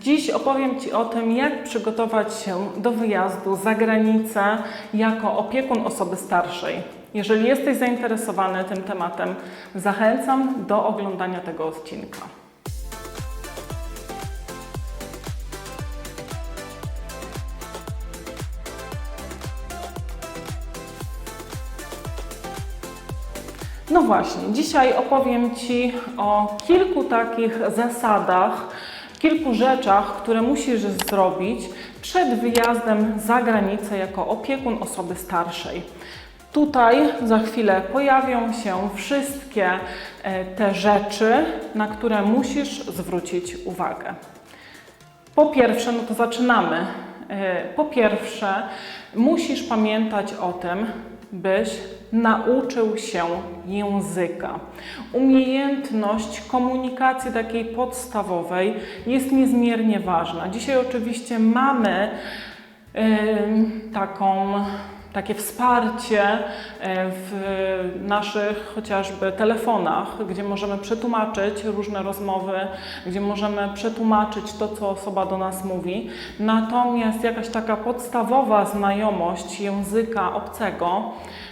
Dziś opowiem Ci o tym, jak przygotować się do wyjazdu za granicę jako opiekun osoby starszej. Jeżeli jesteś zainteresowany tym tematem, zachęcam do oglądania tego odcinka. No właśnie, dzisiaj opowiem Ci o kilku takich zasadach, kilku rzeczach, które musisz zrobić przed wyjazdem za granicę jako opiekun osoby starszej. Tutaj za chwilę pojawią się wszystkie e, te rzeczy, na które musisz zwrócić uwagę. Po pierwsze, no to zaczynamy. E, Po pierwsze, musisz pamiętać o tym, byś nauczył się języka. Umiejętność komunikacji takiej podstawowej jest niezmiernie ważna. Dzisiaj oczywiście mamy em, taką, takie wsparcie e, w naszych chociażby telefonach, gdzie możemy przetłumaczyć różne rozmowy, gdzie możemy przetłumaczyć to, co osoba do nas mówi. Natomiast jakaś taka podstawowa znajomość języka obcego,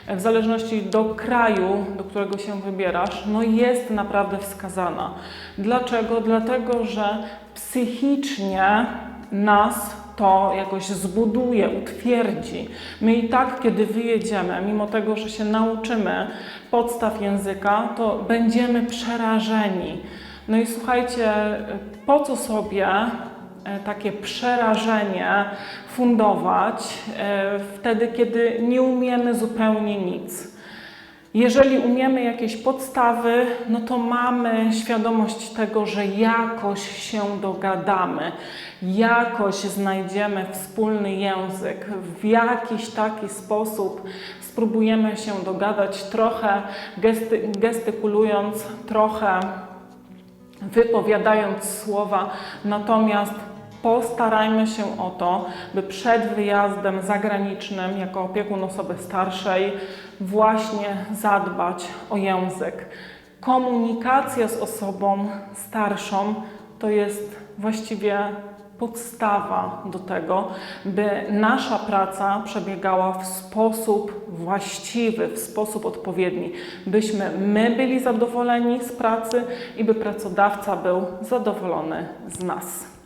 e, w zależności do kraju, do którego się wybierasz, no jest naprawdę wskazana. Dlaczego? Dlatego, że psychicznie nas to jakoś zbuduje, utwierdzi. My i tak, kiedy wyjedziemy, mimo tego, że się nauczymy podstaw języka, to będziemy przerażeni. No i słuchajcie, po co sobie e, takie przerażenie fundować e, wtedy, kiedy nie umiemy zupełnie nic? Jeżeli umiemy jakieś podstawy, no to mamy świadomość tego, że jakoś się dogadamy, jakoś znajdziemy wspólny język, w jakiś taki sposób spróbujemy się dogadać, trochę gesty, gestykulując, trochę wypowiadając słowa, natomiast postarajmy się o to, by przed wyjazdem zagranicznym jako opiekun osoby starszej właśnie zadbać o język. Komunikacja z osobą starszą to jest właściwie podstawa do tego, by nasza praca przebiegała w sposób właściwy, w sposób odpowiedni, byśmy my byli zadowoleni z pracy i by pracodawca był zadowolony z nas.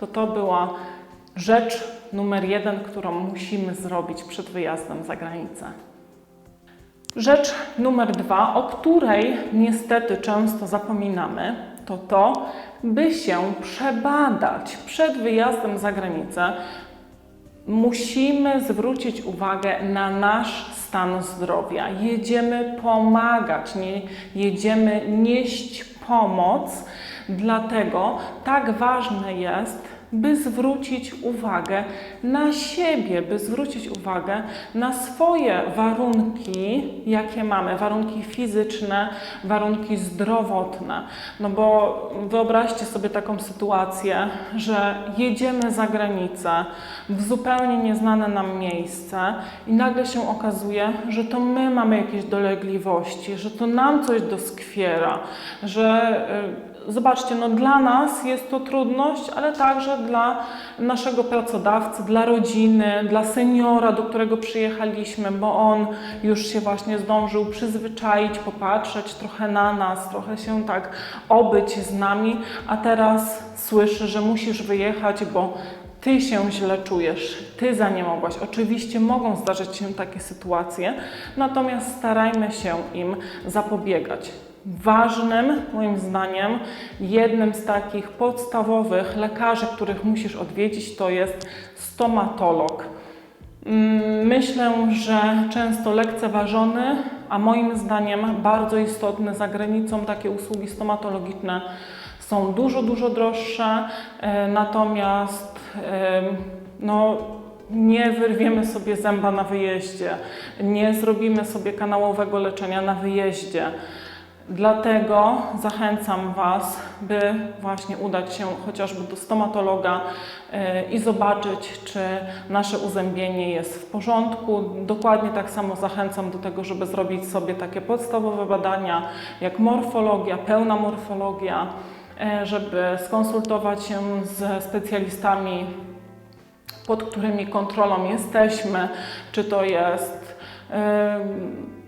To to była rzecz numer jeden, którą musimy zrobić przed wyjazdem za granicę. Rzecz numer dwa, o której niestety często zapominamy, to to, by się przebadać przed wyjazdem za granicę. Musimy zwrócić uwagę na nasz stan zdrowia. Jedziemy pomagać, nie jedziemy nieść pomoc, dlatego tak ważne jest, by zwrócić uwagę na siebie, by zwrócić uwagę na swoje warunki, jakie mamy, warunki fizyczne, warunki zdrowotne. No bo wyobraźcie sobie taką sytuację, że jedziemy za granicę, w zupełnie nieznane nam miejsce i nagle się okazuje, że to my mamy jakieś dolegliwości, że to nam coś doskwiera, że y, Zobaczcie, no dla nas jest to trudność, ale także dla naszego pracodawcy, dla rodziny, dla seniora, do którego przyjechaliśmy, bo on już się właśnie zdążył przyzwyczaić, popatrzeć trochę na nas, trochę się tak obyć z nami, a teraz słyszy, że musisz wyjechać, bo ty się źle czujesz, ty za nie mogłaś. Oczywiście mogą zdarzyć się takie sytuacje, natomiast starajmy się im zapobiegać. Ważnym, moim zdaniem, jednym z takich podstawowych lekarzy, których musisz odwiedzić, to jest stomatolog. Mm, Myślę, że często lekceważony, a moim zdaniem bardzo istotny za granicą takie usługi stomatologiczne są dużo, dużo droższe, e, natomiast no, nie wyrwiemy sobie zęba na wyjeździe, nie zrobimy sobie kanałowego leczenia na wyjeździe. Dlatego zachęcam Was, by właśnie udać się chociażby do stomatologa e, i zobaczyć, czy nasze uzębienie jest w porządku. Dokładnie tak samo zachęcam do tego, żeby zrobić sobie takie podstawowe badania jak morfologia, pełna morfologia. e, żeby skonsultować się ze specjalistami, pod którymi kontrolą jesteśmy, czy to jest em,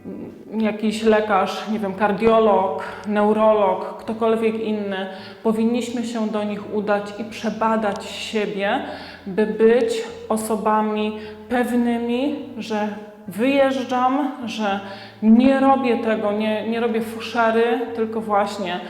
jakiś lekarz, nie wiem, kardiolog, neurolog, ktokolwiek inny, powinniśmy się do nich udać i przebadać siebie, by być osobami pewnymi, że wyjeżdżam, że nie robię tego, nie, nie robię fuszery, tylko właśnie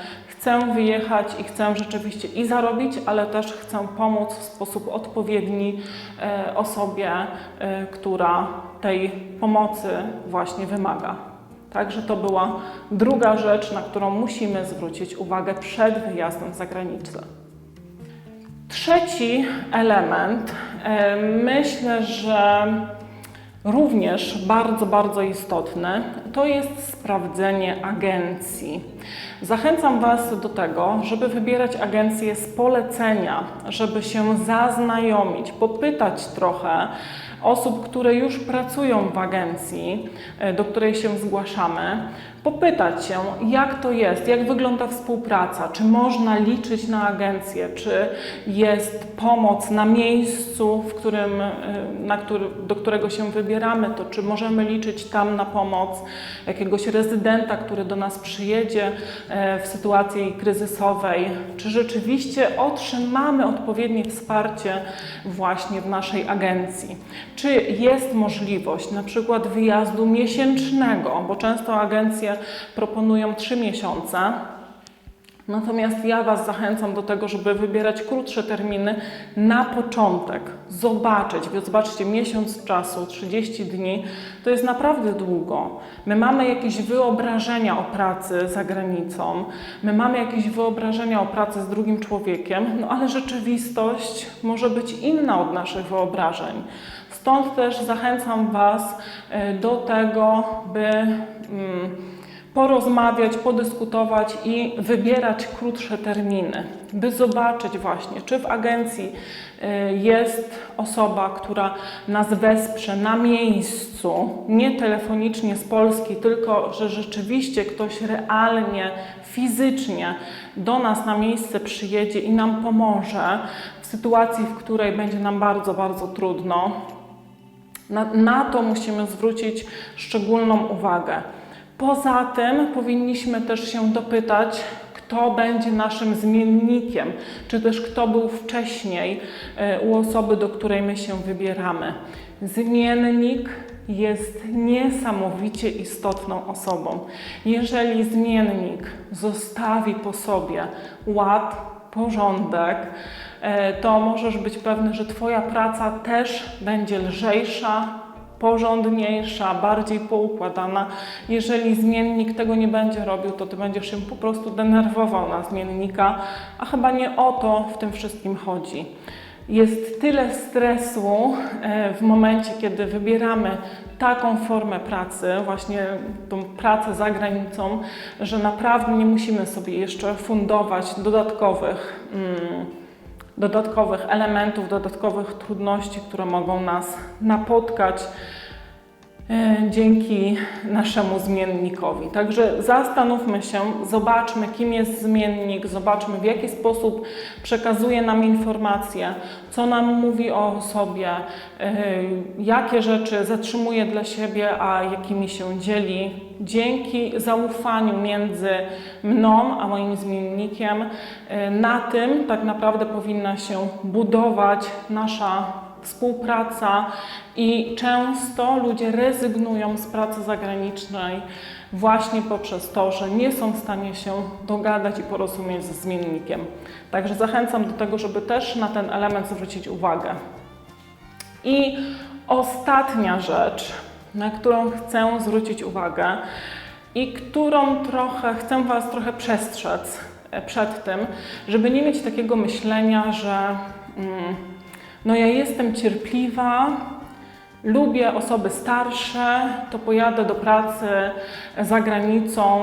chcę wyjechać i chcę rzeczywiście i zarobić, ale też chcę pomóc w sposób odpowiedni e, osobie, e, która tej pomocy właśnie wymaga. Także to była druga rzecz, na którą musimy zwrócić uwagę przed wyjazdem za granicę. Trzeci element, e, myślę, że również bardzo, bardzo istotny, to jest sprawdzenie agencji. Zachęcam Was do tego, żeby wybierać agencję z polecenia, żeby się zaznajomić, popytać trochę osób, które już pracują w agencji, e, do której się zgłaszamy, popytać się, jak to jest, jak wygląda współpraca, czy można liczyć na agencję, czy jest pomoc na miejscu, w którym, e, na który, do którego się wybieramy, to czy możemy liczyć tam na pomoc jakiegoś rezydenta, który do nas przyjedzie e, w sytuacji kryzysowej, czy rzeczywiście otrzymamy odpowiednie wsparcie właśnie w naszej agencji. Czy jest możliwość na przykład wyjazdu miesięcznego, bo często agencje proponują 3 miesiące. Natomiast ja Was zachęcam do tego, żeby wybierać krótsze terminy na początek, zobaczyć. Więc zobaczcie, miesiąc czasu, 30 dni, to jest naprawdę długo. My mamy jakieś wyobrażenia o pracy za granicą, my mamy jakieś wyobrażenia o pracy z drugim człowiekiem, no ale rzeczywistość może być inna od naszych wyobrażeń. Stąd też zachęcam Was e, do tego, by. Mm, porozmawiać, podyskutować i wybierać krótsze terminy, by zobaczyć właśnie, czy w agencji y, jest osoba, która nas wesprze na miejscu, nie telefonicznie z Polski, tylko że rzeczywiście ktoś realnie, fizycznie do nas na miejsce przyjedzie i nam pomoże w sytuacji, w której będzie nam bardzo, bardzo trudno. Na, na to musimy zwrócić szczególną uwagę. Poza tym powinniśmy też się dopytać, kto będzie naszym zmiennikiem, czy też kto był wcześniej e, u osoby, do której my się wybieramy. Zmiennik jest niesamowicie istotną osobą. Jeżeli zmiennik zostawi po sobie ład, porządek, e, to możesz być pewny, że Twoja praca też będzie lżejsza, porządniejsza, bardziej poukładana. Jeżeli zmiennik tego nie będzie robił, to ty będziesz się po prostu denerwował na zmiennika, a chyba nie o to w tym wszystkim chodzi. Jest tyle stresu e, w momencie, kiedy wybieramy taką formę pracy, właśnie tą pracę za granicą, że naprawdę nie musimy sobie jeszcze fundować dodatkowych. Mm, dodatkowych elementów, dodatkowych trudności, które mogą nas napotkać dzięki naszemu zmiennikowi. Także zastanówmy się, zobaczmy, kim jest zmiennik, zobaczmy, w jaki sposób przekazuje nam informacje, co nam mówi o sobie, e, jakie rzeczy zatrzymuje dla siebie, a jakimi się dzieli. Dzięki zaufaniu między mną a moim zmiennikiem, e, na tym tak naprawdę powinna się budować nasza współpraca i często ludzie rezygnują z pracy zagranicznej właśnie poprzez to, że nie są w stanie się dogadać i porozumieć ze zmiennikiem. Także zachęcam do tego, żeby też na ten element zwrócić uwagę. I ostatnia rzecz, na którą chcę zwrócić uwagę i którą trochę chcę Was trochę przestrzec e, przed tym, żeby nie mieć takiego myślenia, że mm, no ja jestem cierpliwa, lubię osoby starsze, to pojadę do pracy za granicą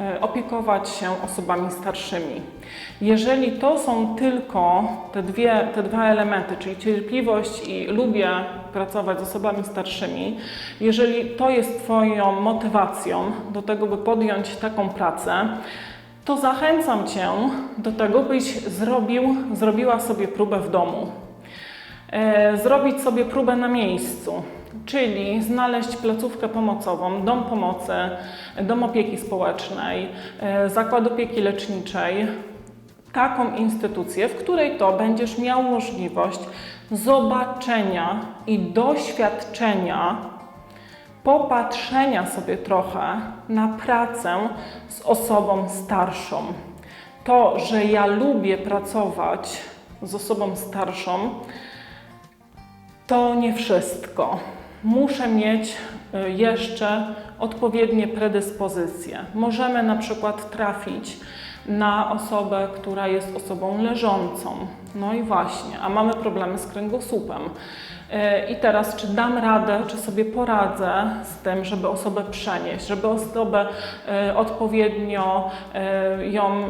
e, opiekować się osobami starszymi. Jeżeli to są tylko te, dwie, te dwa elementy, czyli cierpliwość i lubię pracować z osobami starszymi, jeżeli to jest Twoją motywacją do tego, by podjąć taką pracę, to zachęcam Cię do tego, byś zrobił, zrobiła sobie próbę w domu. E, Zrobić sobie próbę na miejscu, czyli znaleźć placówkę pomocową, dom pomocy, dom opieki społecznej, e, zakład opieki leczniczej, taką instytucję, w której to będziesz miał możliwość zobaczenia i doświadczenia, popatrzenia sobie trochę na pracę z osobą starszą. To, że ja lubię pracować z osobą starszą, to nie wszystko. Muszę mieć y, jeszcze odpowiednie predyspozycje. Możemy na przykład trafić na osobę, która jest osobą leżącą. No i właśnie, a mamy problemy z kręgosłupem. Y, I teraz, czy dam radę, czy sobie poradzę z tym, żeby osobę przenieść, żeby osobę y, odpowiednio ją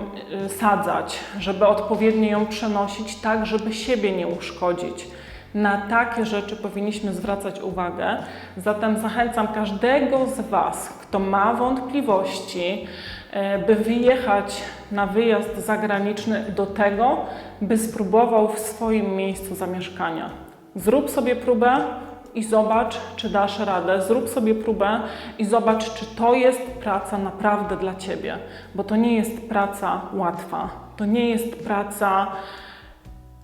sadzać, żeby odpowiednio ją przenosić tak, żeby siebie nie uszkodzić. Na takie rzeczy powinniśmy zwracać uwagę. Zatem zachęcam każdego z Was, kto ma wątpliwości, e, by wyjechać na wyjazd zagraniczny do tego, by spróbował w swoim miejscu zamieszkania. Zrób sobie próbę i zobacz, czy dasz radę. Zrób sobie próbę i zobacz, czy to jest praca naprawdę dla Ciebie, bo to nie jest praca łatwa. To nie jest praca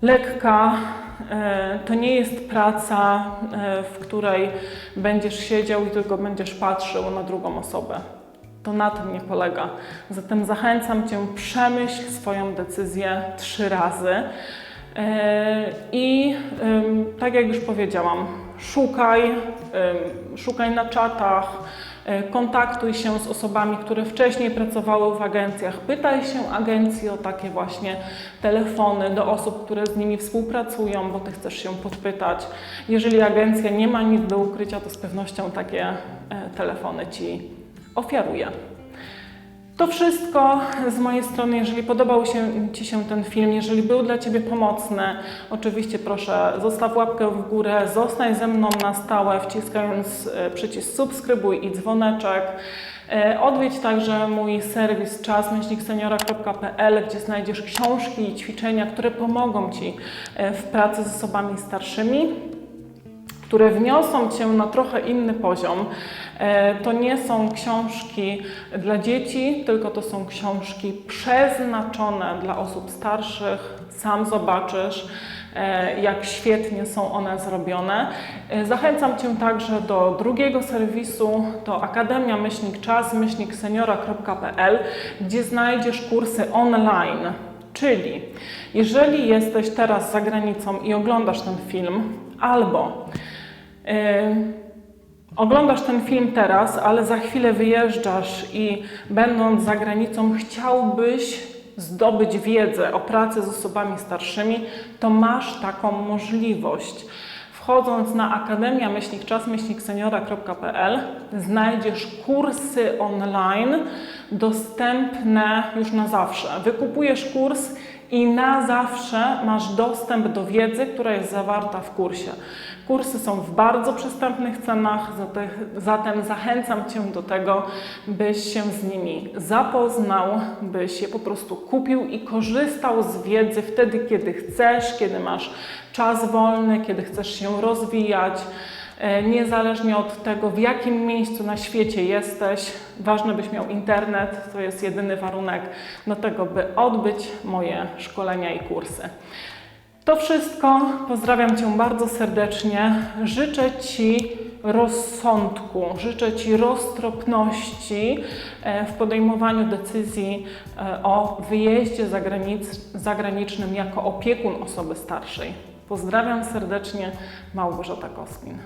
lekka. e, To nie jest praca, e, w której będziesz siedział i tylko będziesz patrzył na drugą osobę. To na tym nie polega. Zatem zachęcam Cię, przemyśl swoją decyzję trzy razy. E, I tak jak już powiedziałam, szukaj, szukaj na czatach, kontaktuj się z osobami, które wcześniej pracowały w agencjach. Pytaj się agencji o takie właśnie telefony do osób, które z nimi współpracują, bo Ty chcesz się podpytać. Jeżeli agencja nie ma nic do ukrycia, to z pewnością takie e, telefony Ci ofiaruje. To wszystko z mojej strony. Jeżeli podobał się Ci się ten film, jeżeli był dla Ciebie pomocny, oczywiście proszę zostaw łapkę w górę, zostań ze mną na stałe, wciskając e, przycisk subskrybuj i dzwoneczek. E, Odwiedź także mój serwis czasmyślnikseniora.pl, gdzie znajdziesz książki i ćwiczenia, które pomogą Ci e, w pracy z osobami starszymi które wniosą Cię na trochę inny poziom. E, To nie są książki dla dzieci, tylko to są książki przeznaczone dla osób starszych. Sam zobaczysz, e, jak świetnie są one zrobione. E, Zachęcam Cię także do drugiego serwisu, to Akademia Myślnik Czas, myślnikseniora.pl, gdzie znajdziesz kursy online. Czyli jeżeli jesteś teraz za granicą i oglądasz ten film, albo oglądasz ten film teraz, ale za chwilę wyjeżdżasz i będąc za granicą chciałbyś zdobyć wiedzę o pracy z osobami starszymi, to masz taką możliwość. Wchodząc na Akademia Myślnik znajdziesz kursy online dostępne już na zawsze. Wykupujesz kurs i na zawsze masz dostęp do wiedzy, która jest zawarta w kursie. Kursy są w bardzo przystępnych cenach, zate- zatem zachęcam Cię do tego, byś się z nimi zapoznał, byś je po prostu kupił i korzystał z wiedzy wtedy, kiedy chcesz, kiedy masz czas wolny, kiedy chcesz się rozwijać. E, Niezależnie od tego, w jakim miejscu na świecie jesteś, ważne byś miał internet, to jest jedyny warunek do tego, by odbyć moje szkolenia i kursy. To wszystko. Pozdrawiam Cię bardzo serdecznie. Życzę Ci rozsądku, życzę Ci roztropności e, w podejmowaniu decyzji e, o wyjeździe zagranic- zagranicznym jako opiekun osoby starszej. Pozdrawiam serdecznie, Małgorzata Kosmin.